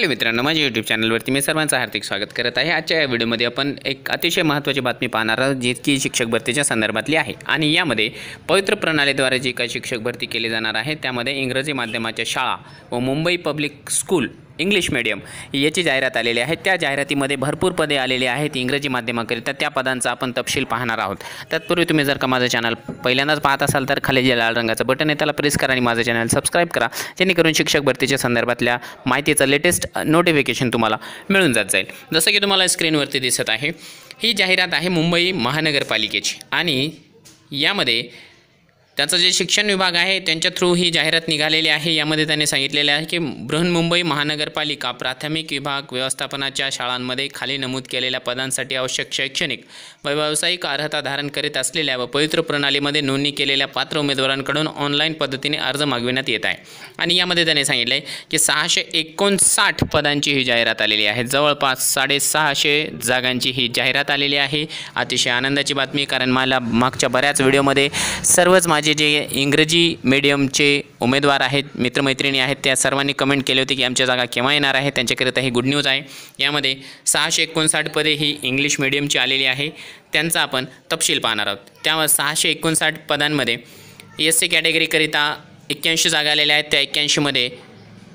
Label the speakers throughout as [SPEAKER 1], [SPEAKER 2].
[SPEAKER 1] Hello मित्रांनो माझ्या YouTube चॅनलवरती मी सर्वांचं हार्दिक स्वागत करत आहे. आजच्या या व्हिडिओमध्ये आपण एक अतिशय महत्त्वाची बातमी पाहणार आहोत जी की शिक्षक भरतीच्या संदर्भातली आहे. आणि यामध्ये पवित्र प्रणालीद्वारे जी काही शिक्षक भरती केली जाणार आहे त्यामध्ये इंग्रजी माध्यमाच्या शाळा व Mumbai public school English medium याची जाहिरात आलेली आहे. त्या जाहिरातीमध्ये भरपूर पदे आलेली आहेत इंग्रजी माध्यमाकरिता त्या पदांचा आपण तपशील पाहणार आहोत. तत्पूर्वी तुम्ही जर का माझं चॅनल पहिल्यांदाच पाहत असाल तर खाली जे लाल रंगाचं बटन आहे त्याला प्रेस करा आणि माझं चॅनल सबस्क्राईब करा. जेणेकरून शिक्षक भरतीच्या संदर्भातल्या माहितीचं लेटेस्ट नोटिफिकेशन तुम्हाला मिळून जात जाईल. जसं की तुम्हाला स्क्रीनवरती दिसत आहे ही जाहिरात आहे मुंबई महानगरपालिकेची. आणि यामध्ये त्याचं जे शिक्षण विभाग आहे त्यांच्या थ्रू ही जाहिरात निघालेली आहे. यामध्ये त्यांनी सांगितलेले आहे की बृहन्मुंबई महानगरपालिका प्राथमिक विभाग व्यवस्थापनाच्या शाळांमध्ये खाली नमूद केलेल्या पदांसाठी आवश्यक शैक्षणिक व व्यावसायिक अर्हता धारण करीत असलेल्या व पवित्र प्रणालीमध्ये नोंदणी केलेल्या पात्र उमेदवारांकडून ऑनलाईन पद्धतीने अर्ज मागविण्यात येत आहे. आणि यामध्ये त्यांनी सांगितले आहे की सहाशे एकोणसाठ पदांची ही जाहिरात आलेली आहे. जवळपास साडेसहाशे जागांची ही जाहिरात आलेली आहे. अतिशय आनंदाची बातमी कारण मला मागच्या बऱ्याच व्हिडिओमध्ये सर्वच माझे जे इंग्रजी मीडियमचे उमेदवार आहेत मित्रमैत्रिणी आहेत त्या सर्वांनी कमेंट केले होते की आमच्या जागा केव्हा येणार आहे? त्यांच्याकरिता ही गुड न्यूज आहे. यामध्ये सहाशे एकोणसाठ पदे ही इंग्लिश मिडियमची आलेली आहे. त्यांचा आपण तपशील पाहणार आहोत. त्यावर सहाशे एकोणसाठ पदांमध्ये एस सी कॅटेगरीकरिता एक्क्याऐंशी जागा आलेल्या आहेत. त्या एक्क्याऐंशीमध्ये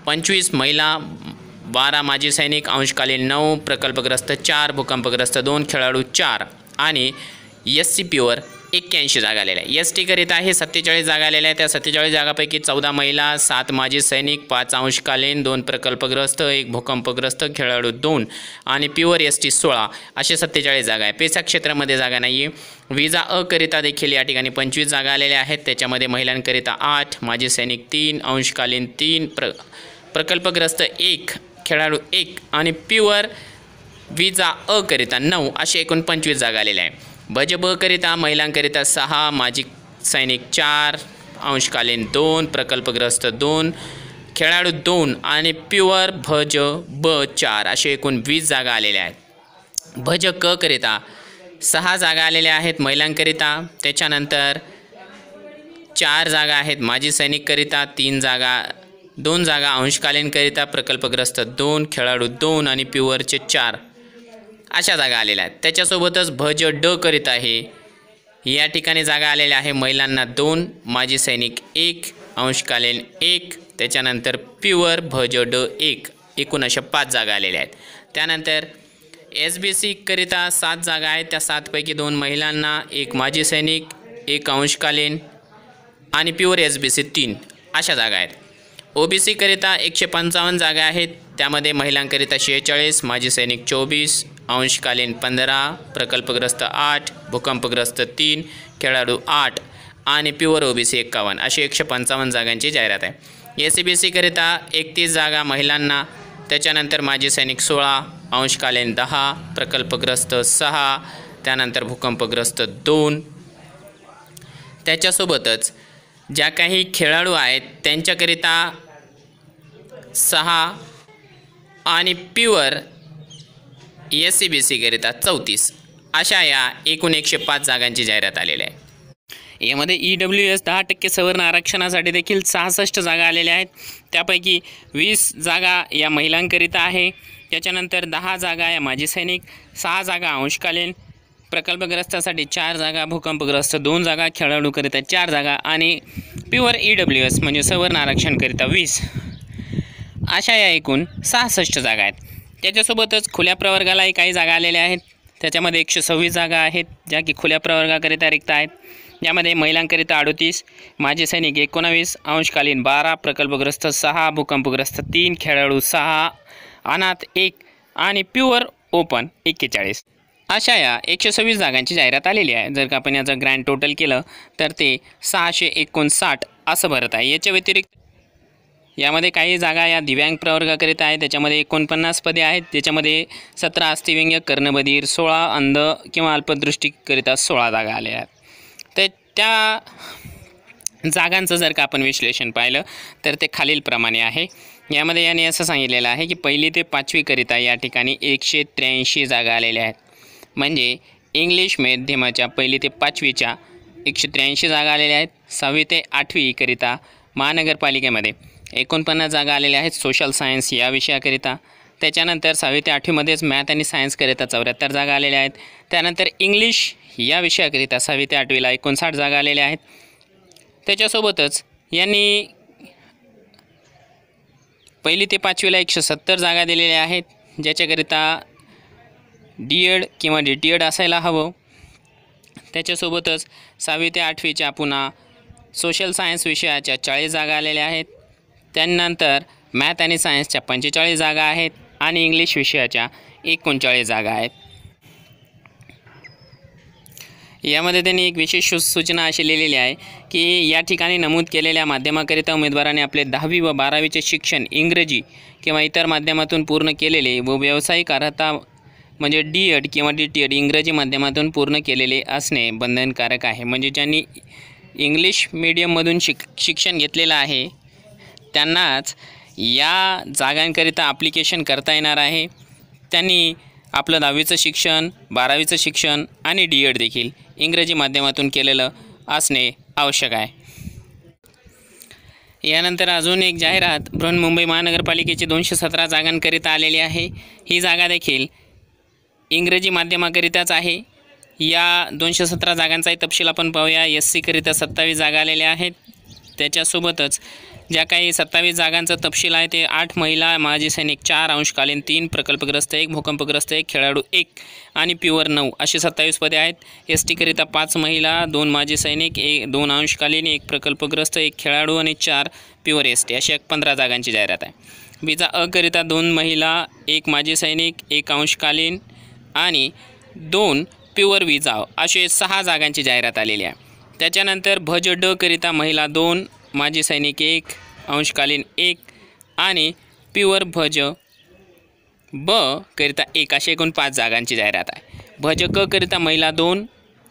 [SPEAKER 1] पंचवीस महिला बारा माजी सैनिक अंशकालीन नऊ प्रकल्पग्रस्त चार भूकंपग्रस्त दोन खेळाडू चार आणि एस सी पीवर एक्क्याऐंशी जागा आलेल्या आहे एस टीकरिता हे सत्तेचाळीस जागा आलेल्या आहेत. त्या सत्तेचाळीस जागापैकी चौदा महिला सात माजी सैनिक पाच अंशकालीन दोन प्रकल्पग्रस्त एक भूकंपग्रस्त खेळाडू दोन आणि प्युअर एस टी सोळा असे सत्तेचाळीस जागा आहे पेसा क्षेत्रामध्ये जागा नाही आहे विजा अकरिता देखील या ठिकाणी पंचवीस जागा आलेल्या आहेत. त्याच्यामध्ये महिलांकरिता आठ माजी सैनिक तीन अंशकालीन तीन प्र प्रकल्पग्रस्त एक खेळाडू एक आणि प्युअर विजा अकरिता नऊ असे एकूण पंचवीस जागा आलेल्या आहे भज ब करिता महिलांकरिता सहा माजी सैनिक चार अंशकालीन दोन प्रकल्पग्रस्त दोन खेळाडू दोन आणि प्युअर भज ब चार असे एकूण वीस जागा आलेल्या आहेत. भज क करिता सहा जागा आलेल्या आहेत महिलांकरिता त्याच्यानंतर चार जागा आहेत माजी सैनिककरिता तीन जागा दोन जागा अंशकालीनकरिता प्रकल्पग्रस्त दोन खेळाडू दोन आणि प्युअरचे चार. अशा जागा आलेल्या आहेत. त्याच्यासोबतच भज ड करीत आहे. या ठिकाणी जागा आलेल्या आहे महिलांना दोन माजी सैनिक एक अंशकालीन एक त्याच्यानंतर प्युअर भज ड एक एकूण अशा पाच जागा आलेल्या आहेत. त्यानंतर एस बी सीकरिता सात जागा आहेत. त्या सातपैकी दोन महिलांना एक माजी सैनिक एक अंशकालीन आणि प्युअर एस बी सी तीन अशा जागा आहेत. ओ बी सीकरिता एकशे पंचावन्न जागा आहेत. त्यामध्ये महिलांकरिता शेहेचाळीस माजी सैनिक चोवीस अंशकालीन पंधरा प्रकल्पग्रस्त आठ भूकंपग्रस्त तीन खेळाडू आठ आणि प्युअर ओ बी सी एक्कावन्न अशी एकशे पंचावन्न जागांची जाहिरात आहे. ए सी बी सीकरिता एकतीस जागा महिलांना त्याच्यानंतर माजी सैनिक सोळा अंशकालीन दहा प्रकल्पग्रस्त सहा त्यानंतर भूकंपग्रस्त दोन. त्याच्यासोबतच ज्या काही खेळाडू आहेत त्यांच्याकरिता सहा आणि प्युअर एस सी बी सीकरिता चौतीस. अशा या एकूण एकशे पाच जागांची जाहिरात आलेली आहे यामध्ये ई डब्ल्यू एस दहा टक्के सवर्ण आरक्षणासाठी देखील सहासष्ट जागा आलेल्या आहेत. त्यापैकी वीस जागा या महिलांकरिता आहे. त्याच्यानंतर दहा जागा या माजी सैनिक सहा जागा अंशकालीन प्रकल्पग्रस्तासाठी चार जागा भूकंपग्रस्त दोन जागा खेळाडूकरिता चार जागा आणि प्युअर ई डब्ल्यू एस म्हणजे सवर्ण आरक्षणकरिता वीस. अशा या एकूण सहासष्ट जागा आहेत. त्याच्यासोबतच खुल्या प्रवर्गालाही काही जागा आलेल्या आहेत. त्याच्यामध्ये एकशे सव्वीस जागा आहेत ज्या की खुल्या प्रवर्गाकरिता रिक्त आहेत. यामध्ये महिलांकरिता अडोतीस माजी सैनिक एकोणावीस अंशकालीन बारा प्रकल्पग्रस्त सहा भूकंपग्रस्त तीन खेळाडू सहा अनाथ एक आणि प्युअर ओपन एक्केचाळीस. अशा या एकशे सव्वीस जागांची जाहिरात आलेली आहे. जर का आपण याचं ग्रँड टोटल केलं तर ते सहाशे एकोणसाठ असं भरत आहे. याच्या व्यतिरिक्त यामध्ये काही जागा या दिव्यांग प्रवर्गाकरिता आहेत. त्याच्यामध्ये एकोणपन्नास पदे आहेत. त्याच्यामध्ये सतरा अस्थिव्यंग कर्णबधीर सोळा अंध किंवा अल्पदृष्टीकरिता सोळा जागा आल्या आहेत. तर त्या जागांचं जर का आपण विश्लेषण पाहिलं तर ते खालीलप्रमाणे आहे. यामध्ये याने असं सांगितलेलं आहे की पहिली ते पाचवीकरिता या ठिकाणी एकशे त्र्याऐंशी जागा आलेल्या आहेत. म्हणजे इंग्लिश माध्यमाच्या पहिली ते पाचवीच्या एकशे त्र्याऐंशी जागा आलेल्या आहेत. सहावी ते आठवीकरिता महानगरपालिकेमध्ये. एकोणपन्नास जागा आलेल्या आहेत सोशल सायन्स या विषयाकरिता. त्याच्यानंतर सहावी ते आठवीमध्येच मॅथ आणि सायन्सकरिता चौऱ्याहत्तर जागा आलेल्या आहेत. त्यानंतर इंग्लिश या विषयाकरिता सहावी ते आठवीला एकोणसाठ जागा आलेल्या आहेत. त्याच्यासोबतच यांनी पहिली ते पाचवीला एकशे सत्तर जागा दिलेल्या आहेत. ज्याच्याकरिता डी एड किंवा डी टी एड असायला हवं. त्याच्यासोबतच सहावी ते आठवीच्या पुन्हा सोशल सायन्स विषयाच्या चाळीस जागा आलेल्या आहेत. त्यानंतर मॅथ आणि सायन्सच्या पंचेचाळीस जागा आहेत आणि इंग्लिश विषयाच्या एकोणचाळीस जागा आहेत. यामध्ये त्यांनी एक विशेष सू सूचना अशी लिहिलेली आहे की या ठिकाणी नमूद केलेल्या माध्यमाकरिता उमेदवाराने आपले दहावी व बारावीचे शिक्षण इंग्रजी किंवा इतर माध्यमातून पूर्ण केलेले व व्यावसायिक अर्हता म्हणजे डी एड किंवा डी टी एड इंग्रजी माध्यमातून पूर्ण केलेले असणे बंधनकारक आहे. म्हणजे ज्यांनी इंग्लिश मीडियममधून शिक शिक्षण घेतलेलं आहे. त्यांनाच या जागांकरिता ॲप्लिकेशन करता येणार आहे. त्यांनी आपलं दहावीचं शिक्षण बारावीचं शिक्षण आणि डी एड देखील इंग्रजी माध्यमातून केलेलं असणे आवश्यक आहे. यानंतर अजून एक जाहिरात बृहन्मुंबई महानगरपालिकेची दोनशे सतरा जागांकरिता आलेली आहे. ही जागा देखील इंग्रजी माध्यमाकरिताच आहे. या दोनशे सतरा जागांचाही तपशील आपण पाहूया. एस सीकरिता सत्तावीस जागा आलेल्या आहेत. त्याच्यासोबतच ज्या काही सत्तावीस जागांचा तपशील आहे ते आठ महिला माजी सैनिक चार अंशकालीन तीन प्रकल्पग्रस्त एक भूकंपग्रस्त एक खेळाडू एक आणि प्युअर नऊ अशी सत्तावीस पदे आहेत. एस टीकरिता पाच महिला दोन माजी सैनिक एक दोन अंशकालीन एक प्रकल्पग्रस्त एक खेळाडू आणि चार प्युअर एस टी अशी एक पंधरा जागांची जाहिरात आहे. बीजा अकरिता दोन महिला एक माजी सैनिक एक अंशकालीन आणि दोन प्युअर विजा असे सहा जागांची जाहिरात आलेली आहे. त्याच्यानंतर भज ड करिता महिला दोन माजी सैनिक एक अंशकालीन एक आणि प्युअर भज ब करिता एक अशी एकूण पाच जागांची जाहिरात आहे. भज क करिता महिला दोन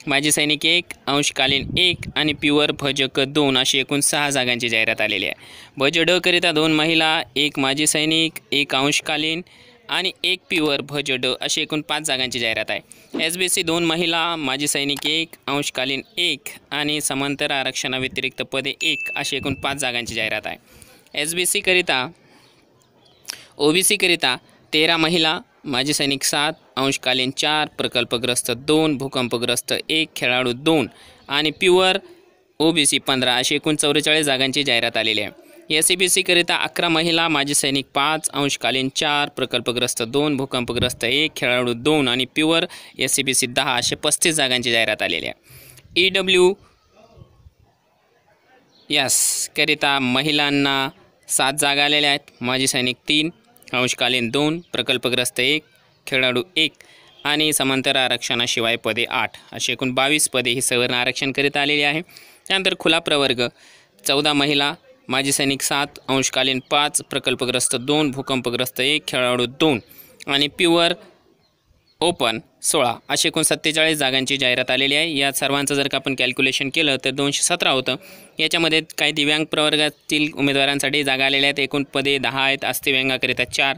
[SPEAKER 1] माजी सैनिक एक अंशकालीन एक आणि प्युअर भज क दोन अशी एकूण सहा जागांची जाहिरात आलेली आहे. भज ड करिता दोन महिला एक माजी सैनिक एक अंशकालीन आणि एक प्युअर भज ड अशी एकूण पाच जागांची जाहिरात आहे. एस बी सी दोन महिला माजी सैनिक एक अंशकालीन एक आणि समांतर आरक्षणाव्यतिरिक्त पदे एक अशी एकूण पाच जागांची जाहिरात आहे. एस बी सीकरिता ओ बी सीकरिता तेरा महिला माजी सैनिक सात अंशकालीन चार प्रकल्पग्रस्त दोन भूकंपग्रस्त एक खेळाडू दोन आणि प्युअर ओ बी सी पंधरा अशी एकूण चौवेचाळीस जागांची जाहिरात आलेली आहे. एस सी बी सीकरिता अकरा महिला माजी सैनिक पाच अंशकालीन चार प्रकल्पग्रस्त दोन भूकंपग्रस्त एक खेळाडू दोन आणि pure S C B C दहा असे पस्तीस जागांची जाहिरात आलेली आहे. ई डब्ल्यू यस करिता महिलांना सात जागा आलेल्या आहेत. माजी सैनिक तीन अंशकालीन दोन प्रकल्पग्रस्त एक खेळाडू एक आणि समांतर आरक्षणाशिवाय पदे आठ अशी एकूण बावीस पदे ही सवर्ण आरक्षणकरिता आलेली आहे. त्यानंतर खुला प्रवर्ग चौदा महिला माजी सैनिक सात अंशकालीन पाच प्रकल्पग्रस्त दोन भूकंपग्रस्त एक खेळाडू दोन आणि प्युअर ओपन सोळा असे एकूण सत्तेचाळीस जागांची जाहिरात आलेली आहे. या सर्वांचं जर का आपण कॅल्क्युलेशन केलं तर दोनशे सतरा होतं. याच्यामध्ये काही दिव्यांग प्रवर्गातील उमेदवारांसाठी जागा आलेल्या आहेत. एकूण पदे दहा आहेत. अस्थिव्यंगाकरिता चार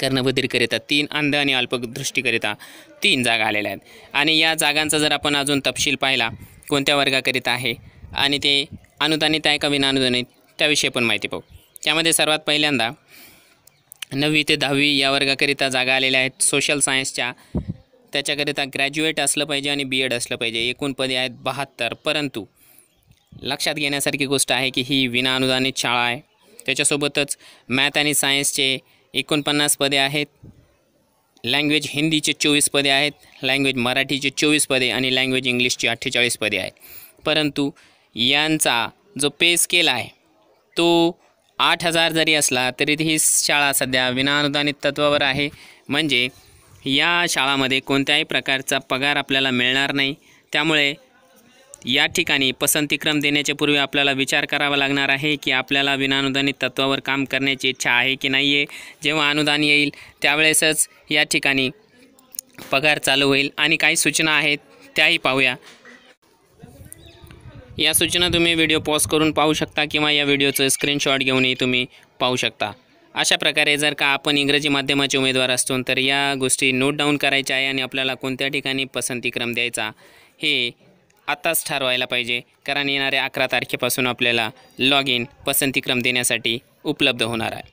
[SPEAKER 1] कर्णबधीरकरिता तीन अंध आणि अल्पदृष्टीकरिता तीन जागा आलेल्या आहेत. आणि या जागांचा जर आपण अजून तपशील पाहिला कोणत्या वर्गाकरिता आहे? आणि ते अनुदानित आहे का विनाअनुदानित त्याविषयी पण माहिती पाहू. त्यामध्ये सर्वात पहिल्यांदा नववी ते दहावी या वर्गाकरिता जागा आलेल्या आहेत सोशल सायन्सच्या त्याच्याकरिता ग्रॅज्युएट असलं पाहिजे आणि बी एड असलं पाहिजे. एकूण पदे आहेत बहात्तर. परंतु लक्षात घेण्यासारखी गोष्ट आहे की ही विनाअनुदानित शाळा आहे. त्याच्यासोबतच मॅथ आणि सायन्सचे एकोणपन्नास पदे आहेत. लँग्वेज हिंदीचे चोवीस पदे आहेत. लँग्वेज मराठीचे चोवीस पदे आणि लँग्वेज इंग्लिशची अठ्ठेचाळीस पदे आहेत. परंतु यांचा जो पे स्केल आहे तो आठ हजार जरी असला तरी ही शाळा सध्या विनाअनुदानित तत्वावर आहे. म्हणजे या शाळामध्ये कोणत्याही प्रकारचा पगार आपल्याला मिळणार नाही. त्यामुळे या ठिकाणी पसंतीक्रम देण्याच्या पूर्वी आपल्याला विचार करावा लागणार आहे की आपल्याला विनाअनुदानित तत्वावर काम करण्याची इच्छा आहे की नाही आहे जेव्हा अनुदान येईल त्यावेळेसच या ठिकाणी पगार चालू होईल. आणि काही सूचना आहेत त्याही पाहूया. या सूचना तुम्ही व्हिडिओ पॉज करून पाहू शकता किंवा या व्हिडिओचं स्क्रीनशॉट घेऊनही तुम्ही पाहू शकता. अशा प्रकारे जर का आपण इंग्रजी माध्यमाचे उमेदवार असतो तर या गोष्टी नोट डाऊन करायच्या आहे आणि आपल्याला कोणत्या ठिकाणी पसंतीक्रम द्यायचा हे आत्ताच ठरवायला पाहिजे. कारण येणाऱ्या अकरा तारखेपासून आपल्याला लॉग इन पसंतीक्रम देण्यासाठी उपलब्ध होणार आहे.